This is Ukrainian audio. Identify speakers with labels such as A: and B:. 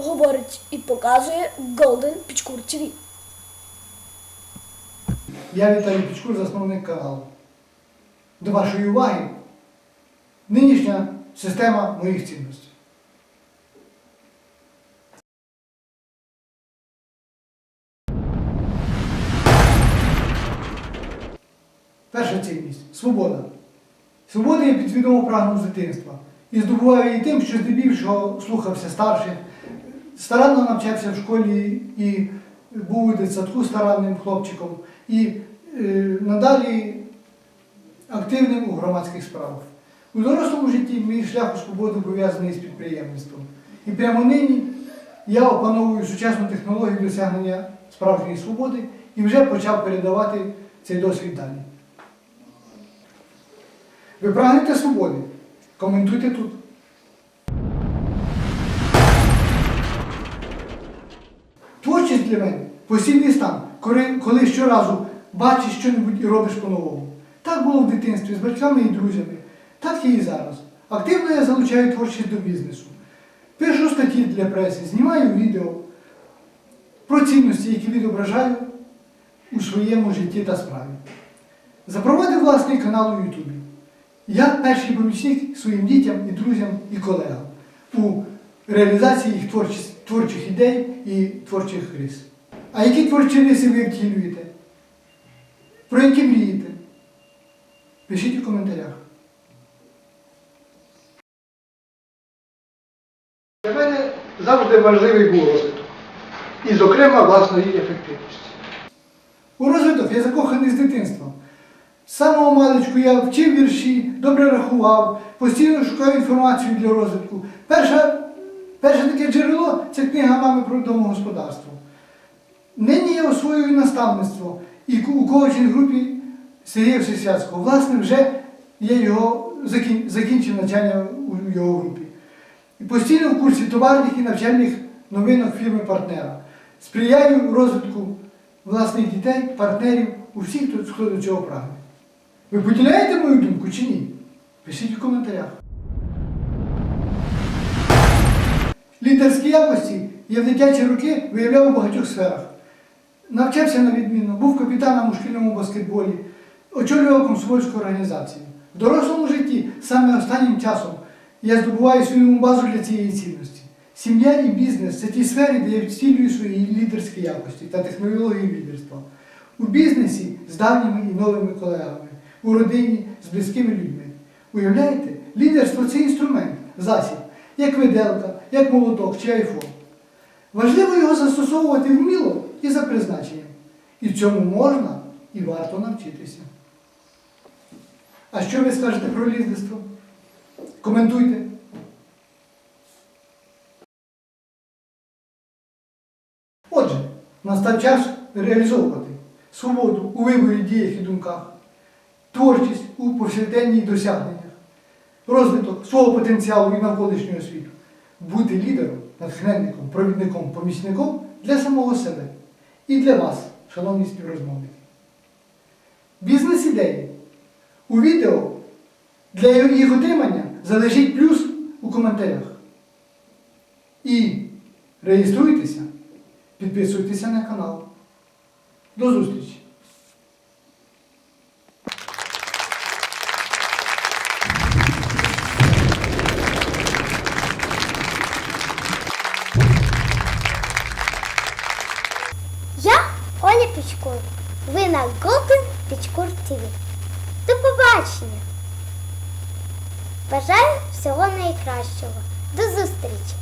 A: говорить і показує Golden Пічкур TV.
B: Я Віталій Пічкур, засновник каналу. До вашої уваги нинішня система моїх цінностей. Перша цінність свобода. Свобода я підсвідомо прагнув з дитинства. І здобуваю її тим, що здебільшого слухався старших, старанно навчався в школі і був у дитсадку старанним хлопчиком. І е, надалі активним у громадських справах. У дорослому житті мій шлях у свободу пов'язаний з підприємництвом. І прямо нині я опановую сучасну технологію досягнення справжньої свободи і вже почав передавати цей досвід далі. Ви прагнете свободи? Коментуйте тут. Творчість для мене постійний стан, коли, коли щоразу бачиш щось і робиш по-новому. Так було в дитинстві з батьками і друзями, так і зараз. Активно я залучаю творчість до бізнесу. Пишу статті для преси, знімаю відео про цінності, які відображаю у своєму житті та справі. Запровадив власний канал у Ютубі. Я перший помічник своїм дітям і друзям і колегам у реалізації їх творчих, творчих ідей і творчих рис. А які творчі риси ви втілюєте? Про які мрієте? Пишіть у коментарях. Для мене завжди важливий був розвиток. І, зокрема, власної ефективності. У розвиток я закоханий з дитинства. З самого маличку я вчив вірші, добре рахував, постійно шукав інформацію для розвитку. Перше, перше таке джерело це книга мами про домогосподарство. Нині я освоюю наставництво і у коучинг-групі Сергія Всесвятського. Власне, вже я його закін- закінчив навчання у його групі. І постійно в курсі товарних і навчальних новинок фірми-партнера. Сприяю розвитку власних дітей, партнерів, усіх, хто до цього прагне. Ви поділяєте мою думку чи ні? Пишіть в коментарях. Лідерські якості я в дитячі роки виявляв у багатьох сферах. Навчався на відмінно, був капітаном у шкільному баскетболі, очолював комсомольську організацію. В дорослому житті саме останнім часом я здобуваю свою базу для цієї цінності. Сім'я і бізнес це ті сфери, де я відстілюю свої лідерські якості та технології лідерства. У бізнесі з давніми і новими колегами, у родині з близькими людьми. Уявляєте, лідерство це інструмент, засіб, як виделка, як молоток чи айфон. Важливо його застосовувати вміло і за призначенням. І цьому можна і варто навчитися. А що ви скажете про лідерство? Коментуйте. Отже, настав час реалізовувати свободу у виборі діях і думках, творчість у повсякденніх досягненнях, розвиток свого потенціалу і навколишнього світу, бути лідером, натхненником, провідником, помічником для самого себе і для вас, шановні співрозмовники. Бізнес-ідеї. У відео для їх отримання залежить плюс у коментарях. І реєструйтеся, підписуйтеся на канал. До зустрічі!
C: На Golden Пічкур. До побачення! Бажаю всього найкращого. До зустрічі!